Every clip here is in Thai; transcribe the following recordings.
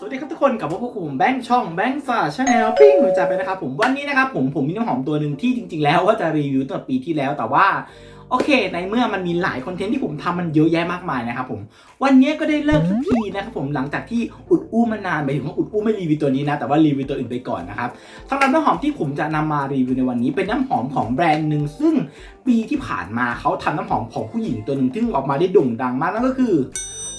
สวัสดีครับทุกคนกับพบกับผมแบงค์ช่องแบงค์ซ่าชาแนลปิ้งหนูจัดไปนะครับผมวันนี้นะครับผมผมมีน้ำหอมตัวหนึ่งที่จริง ๆ แล้วว่าจะรีวิวตั้งแต่ปีที่แล้วแต่ว่าโอเค ในเมื่อมันมีหลายคอนเทนต์ที่ผมทำมันเยอะแยะมากมายนะครับผม วันนี้ก็ได้เลิกสักทีนะครับผมหลังจากที่อุดอู้มานานไปถึงว่าอุดอู้ไม่รีวิวตัวนี้นะ แต่ว่ารีวิวตัวอื่นไปก่อนนะครับสำหรับน้ำหอมที่ผมจะนำมารีวิวในวันนี้ เป็นน้ำหอมของแบรนด์หนึ่งซึ่งปีที่ผ่านมาเขาทำน้ำหอมของผู้หญิงตัวหนึ่งที่ออกมาได้โด่งดังมากนั่นก็คือ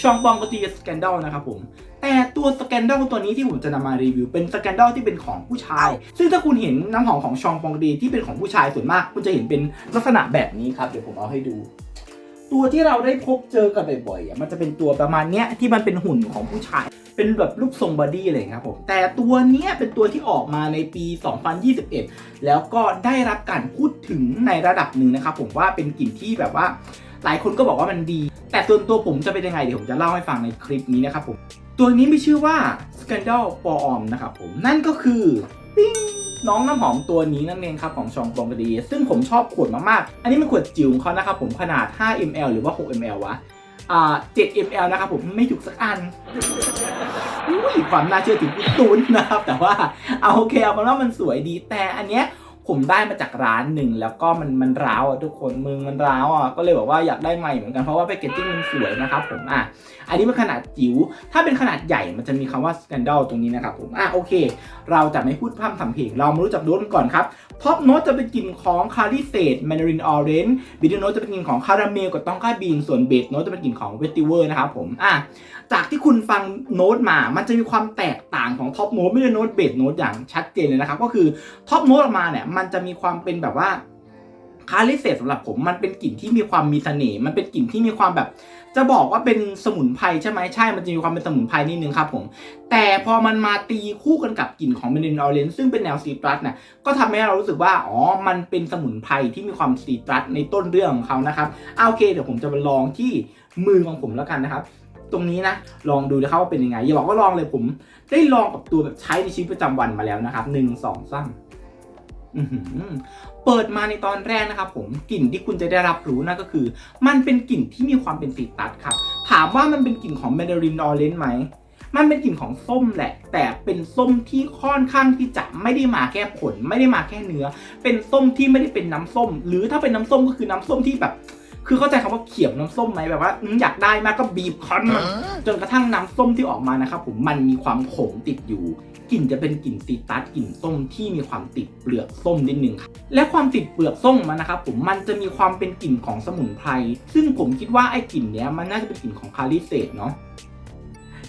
ชองบองกตีสแกนดลนะครับผม แต่ตัวสแกนดลตัวนี้ที่ผมจะนำมารีวิวเป็นสแกนดลที่เป็นของผู้ชาย ซึ่งถ้าคุณเห็นน้ำหอมของชองปองดีที่เป็นของผู้ชายส่วนมาก คุณจะเห็นเป็นลักษณะแบบนี้ครับ เดี๋ยวผมเอาให้ดู ตัวที่เราได้พบเจอกันบ่อยๆมันจะเป็นตัวประมาณเนี้ยที่มันเป็นหุ่นของผู้ชายเป็นแบบรูปทรงบอดี้อะไรอย่างเงี้ยครับผม แต่ตัวนี้เป็นตัวที่ออกมาในปี 2021 แล้วก็ได้รับการพูดถึงในระดับหนึ่งนะครับผมว่าเป็นกลิ่นที่แบบว่า หลายคนก็บอกว่ามันดี แต่ส่วนตัวผมจะเป็นยังไงเดี๋ยวผมจะเล่าให้ฟังในคลิปนี้นะครับผม ตัวนี้มีชื่อว่า Scandal for Om นะครับผม นั่นก็คือปิ้งน้องน้ำหอมตัวนี้นั่นเองครับของชองบองกดี ซึ่งผมชอบขวดมากๆ อันนี้เป็นขวดจิ๋วของเขานะครับผมขนาด 5 ml หรือว่า 6 ml วะ อ่า 7 ml นะครับผมไม่ถูกสักอันอุ้ยความน่าเชื่อถือพี่ตูนนะครับ แต่ว่าเอาโอเคเอาเป็นว่ามันสวยดีแต่อันเนี้ย ผมได้มาจากร้านหนึ่งแล้วก็มันมันร้าวอะทุกคนมือมันร้าวอะก็เลยบอกว่าอยากได้ใหม่เหมือนกันเพราะว่าแพคเกจจิ้งมันสวยนะครับผมอะอันนี้เป็นขนาดจิ๋วถ้าเป็นขนาดใหญ่มันจะมีคำว่าสแกนดอลตรงนี้นะครับผมอะโอเค เราจะไม่พูดพร่ำทำเพลงเรามารู้จักโน้ตกันก่อนครับท็อปโน้ตจะเป็นกลิ่นของคาริเซตแมนดารินออเรนจ์บิทโน้ตจะเป็นกลิ่นของคาราเมลกับตองก้าบีนส่วนเบสโน้ตจะเป็นกลิ่นของเวติเวอร์นะครับผมอะจากที่คุณฟังโน้ตมา มันจะมีความแตกต่างของท็อปโน้ตไม่ใช่โน้ตเบสโน้ตอย่างชัดเจนเลยนะครับก็คือท็อปโน้ตออกมาเนี่ยมันจะมีความเป็นแบบว่า คาลิเซตสำหรับผมมันเป็นกลิ่นที่มีความมีเสน่ห์มันเป็นกลิ่นที่มีความแบบ จะบอกว่าเป็นสมุนไพรใช่ไหมใช่มันจะมีความเป็นสมุนไพรนิดนึงครับผม แต่พอมันมาตีคู่กันกับกลิ่นของเมนินออเรนซึ่งเป็นแนวซีตรัสเนี่ยก็ทำให้เรารู้สึกว่าอ๋อมันเป็นสมุนไพรที่มีความซีตรัสในต้นเรื่องของเขานะครับเอาโอเคเดี๋ยวผมจะมาลองที่มือของผมแล้วกันนะครับตรงนี้นะลองดูนะครับว่าเป็นยังไงอย่าบอกว่าลองเลยผม ได้ลองกับตัวแบบใช้ในชีวิตประจำวันมาแล้วนะครับหนึ่งสองสาม เปิดมาในตอนแรกนะครับผมกลิ่นที่คุณจะได้รับรู้นั่นก็คือ มันเป็นกลิ่นที่มีความเป็นซีตรัสครับถามว่ามันเป็นกลิ่นของแมนดารินออเรนจ์ไหมมันเป็นกลิ่นของส้มแหละ แต่เป็นส้มที่ค่อนข้างที่จะไม่ได้มาแค่ผล ไม่ได้มาแค่เนื้อ เป็นส้มที่ไม่ได้เป็นน้ำส้ม หรือถ้าเป็นน้ำส้มก็คือน้ำส้มที่แบบ คือเข้าใจคำว่าเขียวน้ำส้มไหมแบบว่าอืมอยากได้มากก็บีบคั้นมันจนกระทั่งน้ำส้มที่ออกมานะครับผมมันมีความขมติดอยู่ก ลิ่นจะเป็นกลิ่นซีตัสกลิ่นส้มที่มีความติดเปลือกส้มนิดนึงครับและความติดเปลือกส้มมันนะครับผมมันจะมีความเป็นกลิ่นของสมุนไพรซึ่งผมคิดว่าไอ้กลิ่นเนี้ยมันน่าจะเป็นกลิ่นของคาริเซตเนาะ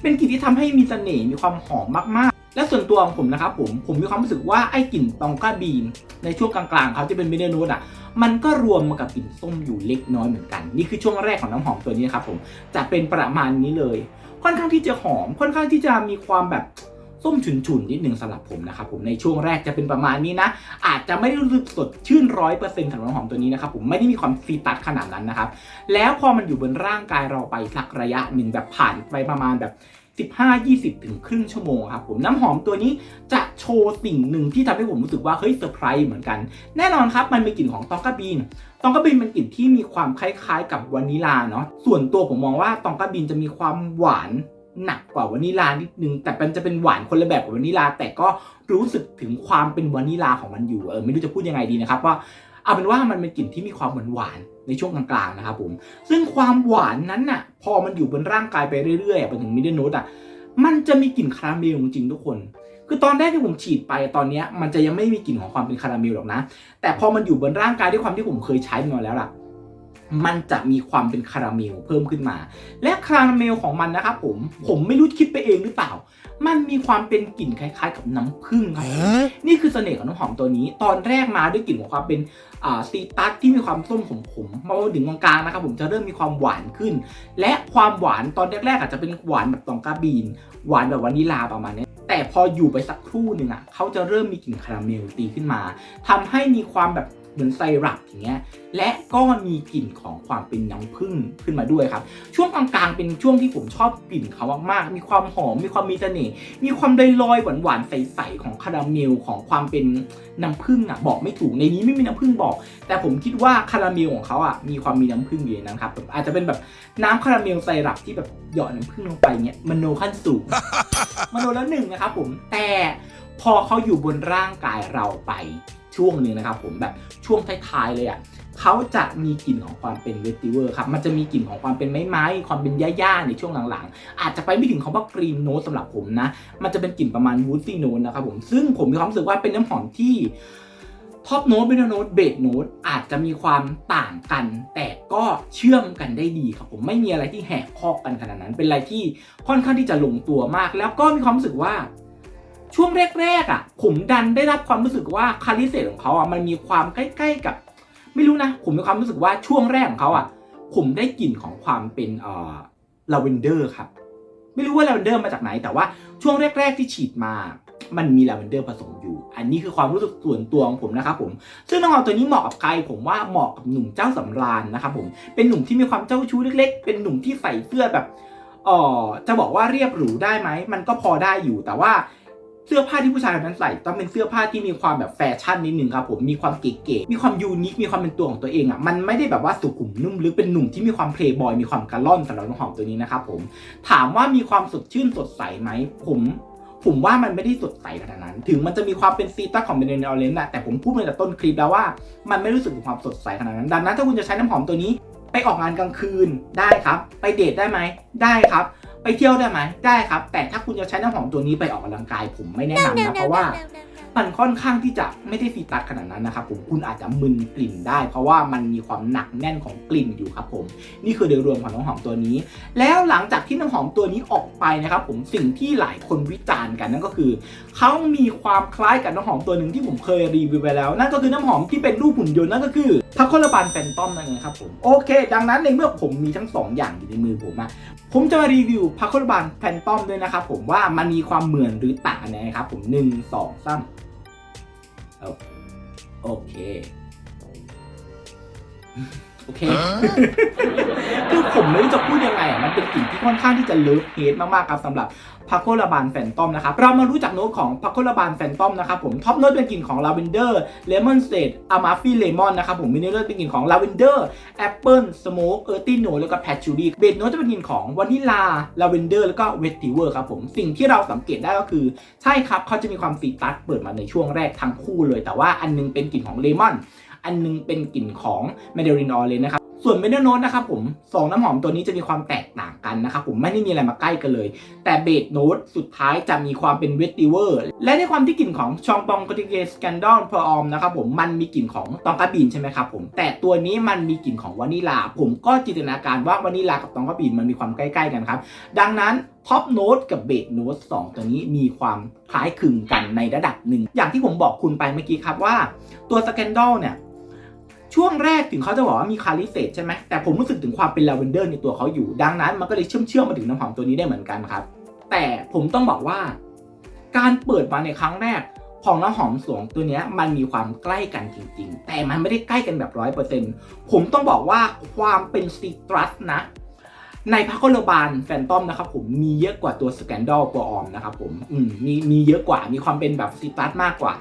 เป็นกลิ่นที่ทำให้มีเสน่ห์มีความหอมมากๆ และส่วนตัวของผมนะครับผมผมมีความรู้สึกว่าไอ้กลิ่นตองก้าบีน ในช่วงกลางๆเขาจะเป็นเมเดนูดอะมันก็รวมมากับกลิ่นส้มอยู่เล็กน้อยเหมือนกัน นี่คือช่วงแรกของน้ำหอมตัวนี้นครับผมจะเป็นประมาณนี้เลย ค่อนข้างที่จะหอมค่อนข้างที่จะมีความแบบ ส้มฉุนๆนิดหนึ่งสำหรับผมนะครับผมในช่วงแรกจะเป็นประมาณนี้นะ อาจจะไม่ได้รู้สึกสดชื่นร้อยเปอร์เซ็นต์สำหรับน้ำหอมตัวนี้นะครับผมไม่ได้มีความซีตัสขนาดนั้นนะครับ แล้วพอมันอยู่บนร่างกายเราไปสักระยะหนึ่งแบบผ่านไปประมาณแบบ15-20 ถึงครึ่งชั่วโมงครับผมน้ำหอมตัวนี้จะโชว์สิ่งหนึ่งที่ทำให้ผมรู้สึกว่าเฮ้ยเซอร์ไพรส์เหมือนกัน แน่นอนครับมันมีกลิ่นของตองกาบีนตองกาบีนเป็นกลิ่นที่มีความคล้ายๆ กับวานิลาเนาะส่วนตัวผมมองว่าตองกาบีนจะมีความหวาน หนักกว่าวานิลานิดนึง แต่มันจะเป็นหวานคนละแบบกับวานิลา แต่ก็รู้สึกถึงความเป็นวานิลาของมันอยู่เออไม่รู้จะพูดยังไงดีนะครับว่าเอาเป็นว่ามันเป็นกลิ่นที่มีความหวานหวานในช่วงกลางๆนะครับผม ซึ่งความหวานนั้นน่ะ พอมันอยู่บนร่างกายไปเรื่อยๆไปถึงมิดเดิลโนตอะมันจะมีกลิ่นคาราเมลจริงๆทุกคน คือตอนแรกที่ผมฉีดไปตอนนี้มันจะยังไม่มีกลิ่นของความเป็นคาราเมลหรอกนะ แต่พอมันอยู่บนร่างกายด้วยความที่ผมเคยใช้มาแล้วล่ะ มันจะมีความเป็นคาราเมลเพิ่มขึ้นมา และคาราเมลของมันนะครับผมผมไม่รู้คิดไปเองหรือเปล่า มันมีความเป็นกลิ่นคล้ายๆ กับน้ำผึ้งครับผมนี่คือเสน่ห์ของน้ำหอมตัวนี้ ตอนแรกมาด้วยกลิ่นของความเป็นอ่าซีตัสที่มีความส้มขมๆมาถึงกลางๆนะครับผมจะเริ่มมีความหวานขึ้น และความหวานตอนแรกๆอาจจะเป็นหวานแบบตองกาบีน หวานแบบวานิลาประมาณเนี้ยแต่พออยู่ไปสักครู่หนึ่งอะเขาจะเริ่มมีกลิ่นคาราเมลตีขึ้นมาทำให้มีความแบบ เหมือนไซรัปอย่างเงี้ยและก็มีกลิ่นของความเป็นน้ำผึ้งขึ้นมาด้วยครับ ช่วงกลางๆเป็นช่วงที่ผมชอบกลิ่นเขามากๆมีความหอมมีความมีเสน่ห์มีความลอยๆหวานๆใสๆของคาราเมลของความเป็นน้ำผึ้งอะบอกไม่ถูกในนี้ไม่มีน้ำผึ้งบอก แต่ผมคิดว่าคาราเมลของเขาอะมีความมีน้ำผึ้งอยู่ในนั้นครับแบบอาจจะเป็นแบบน้ำคาราเมลไซรัปที่แบบหยอดน้ำผึ้งลงไปเงี้ยมันโนขั้นสูงมโนแล้วหนึ่งนะครับผมแต่พอเขาอยู่บนร่างกายเราไป ช่วงหนึ่งนะครับผมแบบช่วงท้ายๆเลยอะเขาจะมีกลิ่นของความเป็นเวติเวอร์ครับ มันจะมีกลิ่นของความเป็นไม้ไม้ๆ ความเป็นหญ้าๆ ในช่วงหลังๆ อาจจะไปไม่ถึงคำว่ากรีนโน e สำหรับผมนะ มันจะเป็นกลิ่นประมาณวูดซี่โน e นะครับผม ซึ่งผมมีความรู้สึกว่าเป็นน้ำหอมที่ท็อปโน้ตเบนโน้ตเบสโน้ตอาจจะมีความต่างกัน แต่ก็เชื่อมกันได้ดีครับผมไม่มีอะไรที่แหกคอกกันขนาดนั้น เป็นอะไรที่ค่อนข้างที่จะลงตัวมาก แล้วก็มีความรู้สึกว่า ช่วงแรกๆอะ ผมดันได้รับความรู้สึกว่าคาลิเซตของเขาอะมันมีความใกล้ๆกับ ไม่รู้นะ ผมมีความรู้สึกว่าช่วงแรกของเขาอะ ผมได้กลิ่นของความเป็นเอ่อลาเวนเดอร์ครับ ไม่รู้ว่าลาเวนเดอร์มาจากไหน แต่ว่าช่วงแรก ๆที่ฉีดมามันมีลาเวนเดอร์ผสมอยู่ อันนี้คือความรู้สึกส่วนตัวของผมนะครับผม ซึ่งน้องหอมตัวนี้เหมาะกับใคร ผมว่าเหมาะกับหนุ่มเจ้าสำราญนะครับผม เป็นหนุ่มที่มีความเจ้าชู้เล็ก ๆ เป็นหนุ่มที่ใส่เสื้อแบบเอ่อจะบอกว่าเรียบหรูได้ไหม มันก็พอได้อยู่ แต่ว่า เสื้อผ้าที่ผู้ชายคนนั้นใส่ต้องเป็นเสื้อผ้าที่มีความแบบแฟชั่นนิดหนึ่งครับผมมีความเก๋ๆมีความยูนิคมีความเป็นตัวของตัวเองอะมันไม่ได้แบบว่าสุขุมนุ่มลึกเป็นหนุ่มที่มีความเพลย์บอยมีความกระล่อนสำหรับน้องหอมตัวนี้นะครับผมถามว่ามีความสดชื่นสดใสไหมผมผมว่ามันไม่ได้สดใสขนาดนั้น ถึงมันจะมีความเป็นซีตัสของเบนเนอร์เลนนะแต่ผมพูดมาแต่ต้นคลิปแล้วว่ามันไม่รู้สึกถึงความสดใสขนาดนั้น ดังนั้นถ้าคุณจะใช้น้ำหอมตัวนี้ ไปออกงานกลางคืนได้ครับ ไปเดทได้ไหมได้ครับ ไปเที่ยวได้ไหมได้ครับ แต่ถ้าคุณจะใช้น้ำหอมตัวนี้ไปออกกำลังกายผมไม่แนะนำนะเพราะว่า มันค่อนข้างที่จะไม่ได้ซีตัดขนาดนั้นนะครับผมคุณอาจจะมึนกลิ่นได้ เพราะว่ามันมีความหนักแน่นของกลิ่นอยู่ครับผม นี่คือโดยรวมของน้ำหอมตัวนี้ แล้วหลังจากที่น้ำหอมตัวนี้ออกไปนะครับผมสิ่งที่หลายคนวิจารณ์กันนั่นก็คือเขามีความคล้ายกับน้ำหอมตัวหนึ่งที่ผมเคยรีวิวไปแล้ว นั่นก็คือน้ำหอมที่เป็นรูปหุ่นยนต์นั่นก็คือพัคโคลบานแฟนตอมนั่นเองครับผมโอเค ดังนั้นในเมื่อผมมีทั้ง 2ออย่างอยู่ในมือผมอะผมจะมารีวิวพัคโคลบานแฟนตอมด้วยนะครับผมว่ามันมีความเหมือนหรือต่างยัครับผม1 2 3 โอเค โอเค คือผมไม่รู้จะพูดยังไงมัน ค่อนข้างที่จะเลิฟเฮดมากๆครับสำหรับพัคโคลาบานแฟนตอมนะครับเรามารู้จักโน้ตของพัคโคลาบานแฟนตอมนะครับผมท็อปโน้ตเป็นกลิ่นของลาเวนเดอร์เลมอนเซดอะมาฟี่เลมอนนะครับผมมินิเนอร์เป็นกลิ่นของลาเวนเดอร์แอปเปิลสโมกเออร์ตี้โนแล้วก็แพชชูรี่เบสโน้ตจะเป็นกลิ่นของวานิลาลาเวนเดอร์แล้วก็เวติเวอร์ครับผมสิ่งที่เราสังเกตได้ก็คือ ใช่ครับเขาจะมีความซีตัสเปิดมาในช่วงแรกทั้งคู่เลย แต่ว่าอันนึงเป็นกลิ่นของเลมอน อันนึงเป็นกลิ่นของแมเดรินออเลยนะครับส่วนเมเดอร์โนตนะครับผมสองน้ำหอมตัวนี้จะมีความแตกต่างกันนะครับผมไม่ได้มีอะไรมาใกล้กันเลย แต่เบสโนตสุดท้ายจะมีความเป็นเวตติเวอร์ และในความที่กลิ่นของชองปองกติเกสแกนดอนพออมนะครับผมมันมีกลิ่นของตองกาบีนใช่ไหมครับผมแต่ตัวนี้มันมีกลิ่นของวานิลา ผมก็จินตนาการว่าวานิลากับตองกาบีนมันมีความใกล้ๆกันครับดังนั้นท็อปโน้ตกับเบสโน้ตสองตัวนี้มีความคล้ายคลึงกันในระดับหนึ่งอย่างที่ผมบอกคุณไปเมื่อกี้ครับว่า ตัวสแกนดอลเนี่ย ช่วงแรกถึงเขาจะบอกว่ามีคาลิเซตใช่ไหมแต่ผมรู้สึกถึงความเป็นลาเวนเดอร์ในตัวเขาอยู่ ดังนั้นมันก็เลยเชื่อมเชื่อมมาถึงน้ำหอมตัวนี้ได้เหมือนกันครับ แต่ผมต้องบอกว่า การเปิดมาในครั้งแรกของน้ำหอมสวงตัวนี้มันมีความใกล้กันจริง ๆ แต่มันไม่ได้ใกล้กันแบบร้อยเปอร์เซ็นต์ผมต้องบอกว่าความเป็นซิตรัสนะ ในพาโคโลบานแฟนตอมนะครับผมมีเยอะกว่าตัวสแกนดอลตัวออมนะครับผมอืมมีมีเยอะกว่ามีความเป็นแบบซิตรัสมากกว่า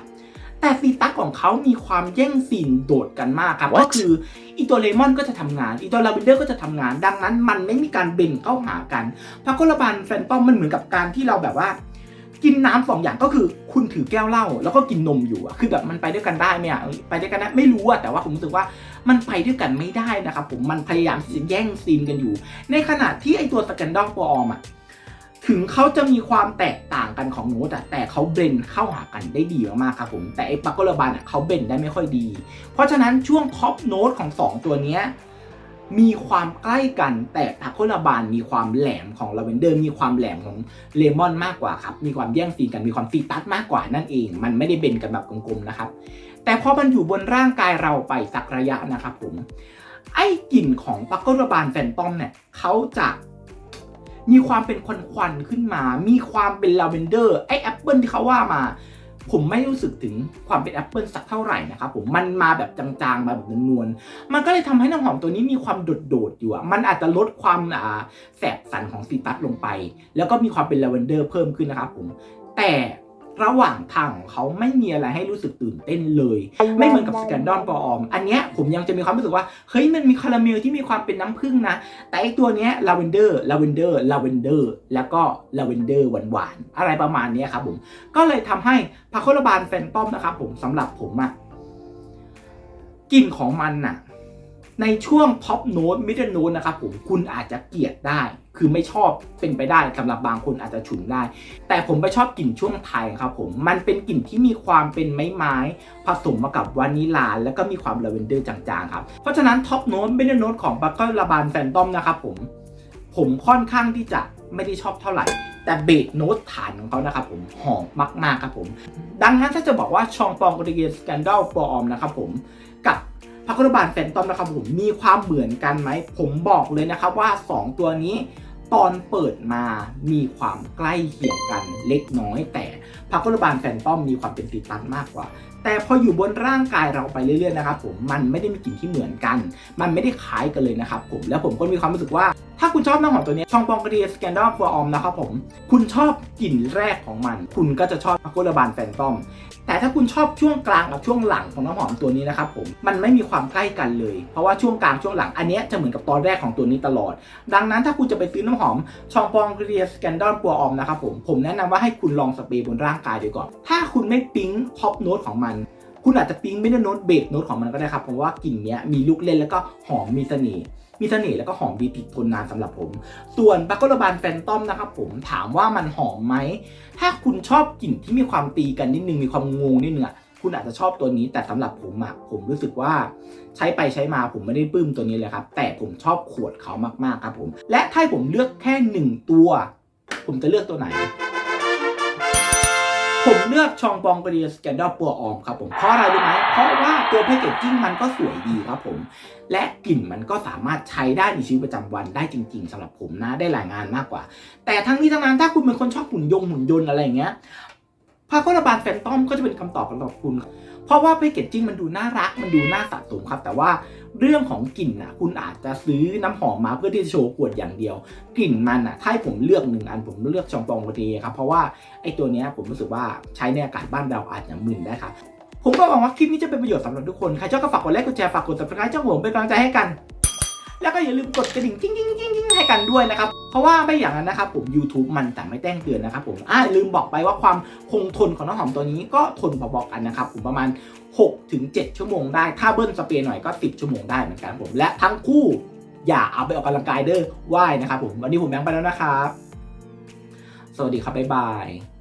แต่ซีตัสของเขามีความแย่งซีนโดดกันมากครับ What? ก็คืออีตัวเลมอนก็จะทำงาน อีตัวลาเวนเดอร์ก็จะทำงาน ดังนั้นมันไม่มีการเบ่งเข้าหากันพาโคลาบานแฟนตอมมันเหมือนกับการที่เราแบบว่า กินน้ำสองอย่างก็คือคุณถือแก้วเหล้าแล้วก็กินนมอยู่อะคือแบบมันไปด้วยกันได้ไหมอะเอ้ยไปด้วยกันได้ไม่รู้อะแต่ว่าผมรู้สึกว่ามันไปด้วยกันไม่ได้นะครับผมมันพยายามที่จะแย่งซีนกันอยู่ ในขณะที่ไอตัวสแกนดอลตัวออมอะถึงเขาจะมีความแตก ต่างกันของโน้ตอะแต่เขาเบรนเข้าหากันได้ดีมากๆครับผม แต่ไอปักโกลบานเขาเบรนได้ไม่ค่อยดี เพราะฉะนั้นช่วงท็อปโน้ตของสองตัวนี้มีความใกล้กันแต่ปักโกลบานมีความแหลมของลาเวนเดอร์มีความแหลมของเลมอนมากกว่าครับ มีความแย่งซีนกันมีความซีตัสมากกว่านั่นเอง มันไม่ได้เบนกันแบบกลมๆนะครับ แต่พอมันอยู่บนร่างกายเราไปสักระยะนะครับผมไอ้กลิ่นของปักโกลบานแฟนตอมเนี่ยเขาจะ มีความเป็นควันๆขึ้นมา มีความเป็นลาเวนเดอร์ไอแอปเปิลที่เขาว่ามา ผมไม่รู้สึกถึงความเป็นแอปเปิลสักเท่าไหร่นะครับผมมันมาแบบจางๆ มาแบบนวลๆมันก็เลยทำให้น้ำหอมตัวนี้มีความโดดๆอยู่อะมันอาจจะลดความแสบสันของซีตัสลงไป แล้วก็มีความเป็นลาเวนเดอร์เพิ่มขึ้นนะครับผมแต่ ระหว่างทางของเขาไม่มีอะไรให้รู้สึกตื่นเต้นเลย ไม่เหมือนกับสแกนดอนปออม อันเนี้ยผมยังจะมีความรู้สึกว่า เฮ้ยมันมีคาราเมลที่มีความเป็นน้ำผึ้งนะ แต่ไอตัวเนี้ยลาเวนเดอร์ลาเวนเดอร์ลาเวนเดอร์แล้วก็ลาเวนเดอร์หวานๆอะไรประมาณเนี้ยครับผม ก็เลยทำให้พาโคลบานแฟนตอมนะครับผมสำหรับผมอะกลิ่นของมันน่ะในช่วงท็อปโน้ตมิดเดิลโน้ตนะครับผมคุณอาจจะเกลียดได้ คือไม่ชอบเป็นไปได้สำหรับบางคนอาจจะฉุนได้ แต่ผมไปชอบกลิ่นช่วงไทยครับผมมันเป็นกลิ่นที่มีความเป็นไม้ไม้ผสมมากับวานิลาแล้วก็มีความลาเวนเดอร์จางๆครับเพราะฉะนั้นท็อปโน้ตมิดเดิลโน้ตของบัคเกอร์ลาบานแฟนตอมนะครับผมผมค่อนข้างที่จะไม่ได้ชอบเท่าไหร่ แต่เบสโน้ตฐานของเขานะครับผมหอมมากๆครับผม ดังนั้นถ้าจะบอกว่าชองปองกรีเกสแกนดัลปออมนะครับผมกับ พักรบาลแฟนตอมนะครับผมมีความเหมือนกันไหม ผมบอกเลยนะครับว่า 2 ตัวนี้ตอนเปิดมามีความใกล้เคียงกันเล็กน้อย แต่พักรบาลแฟนตอมมีความเป็นติตันมากกว่า แต่พออยู่บนร่างกายเราไปเรื่อยๆนะครับผมมันไม่ได้มีกลิ่นที่เหมือนกัน มันไม่ได้คล้ายกันเลยนะครับผมแล้วผมก็มีความรู้สึกว่าถ้าคุณชอบน้ำหอมตัวนี้ชองปองกรีสแกนดอลฟอร์อมนะครับผม คุณชอบกลิ่นแรกของมัน คุณก็จะชอบพักโกลบานแฟนตอม แต่ถ้าคุณชอบช่วงกลางกับช่วงหลังของน้ำหอมตัวนี้นะครับผม มันไม่มีความใกล้กันเลย เพราะว่าช่วงกลางช่วงหลังอันนี้จะเหมือนกับตอนแรกของตัวนี้ตลอด ดังนั้นถ้าคุณจะไปซื้อน้ำหอมชองปองกรีสแกนดอลปัวออมนะครับผม ผมแนะนำว่าให้คุณลองสเปรย์บนร่างกายดูก่อน ถ้าคุณไม่ปิ๊งท็อปโน้ตของมันคุณอาจจะปิ๊งไม่ได้โน้ตเบสโน้ตของมันก็ได้ครับเพราะว่ากลิ่นเนี้ยมีลูกเล่นแล้วก็หอมมีเสน่ห์ มีเสน่ห์แล้วก็หอมดีติดทนนานสำหรับผม ส่วนบัคโกลบานแฟนตอมนะครับผมถามว่ามันหอมไหม ถ้าคุณชอบกลิ่นที่มีความตีกันนิดนึงมีความงงนิดนึงอะคุณอาจจะชอบตัวนี้แต่สำหรับผมอะผมรู้สึกว่าใช้ไปใช้มาผมไม่ได้ปลื้มตัวนี้เลยครับ แต่ผมชอบขวดเขามากๆครับผม และถ้าผมเลือกแค่หนึ่งตัว ผมจะเลือกตัวไหน ผมเลือกชองปองกรีสแกนดอลปัวออมครับผมเพราะอะไรรู้ไหมเพราะว่าตัวแพคเกจจิ้งมันก็สวยดีครับผม และกลิ่นมันก็สามารถใช้ได้ในชีวิตประจำวันได้จริง ๆสำหรับผมนะได้หลายงานมากกว่า แต่ทั้งนี้ทั้งนั้นถ้าคุณเป็นคนชอบหุ่นยงหุ่นยนต์อะไรอย่างเงี้ยพาโคลบานแฟนตอมก็จะเป็นคำตอบสำหรับคุณ เพราะว่าแพคเกจจิ้งมันดูน่ารักมันดูน่าสะสมครับ แต่ว่า เรื่องของกลิ่นนะคุณอาจจะซื้อน้ำหอมมาเพื่อที่จะโชว์ขวดอย่างเดียว กลิ่นมันอะถ้าผมเลือกหนึ่งอันผมเลือกชองปองโรตีครับเพราะว่าไอ้ตัวเนี้ยผมรู้สึกว่าใช้ในอากาศบ้านเราอาจจะมึนได้ครับผมก็หวังว่าคลิปนี้จะเป็นประโยชน์สำหรับทุกคน ใครชอบก็ฝากกดไลค์ กดแชร์ ฝากกด subscribe ช่องผมเป็นกำลังใจให้กัน แล้วก็อย่าลืมกดกระดิ่งกิ้งกิ้งกิ้งกิ้งให้กันด้วยนะครับ เพราะว่าไม่อย่างนั้นนะครับผม YouTube มันแต่ไม่แจ้งเตือนนะครับผมอ่าลืมบอกไปว่าความคงทนของน้ำหอมตัวนี้ก็ทนพอๆกันนะครับผมประมาณ6-7ถึง7ชั่วโมงได้ ถ้าเบิ้ลสเปรย์หน่อยก็ 10 ชั่วโมงได้เหมือนกันผม และทั้งคู่อย่าเอาไปออกกำลังกายเด้อว่ายนะครับผม วันนี้ผมแบงค์ไปแล้วนะครับ สวัสดีครับบ๊ายบาย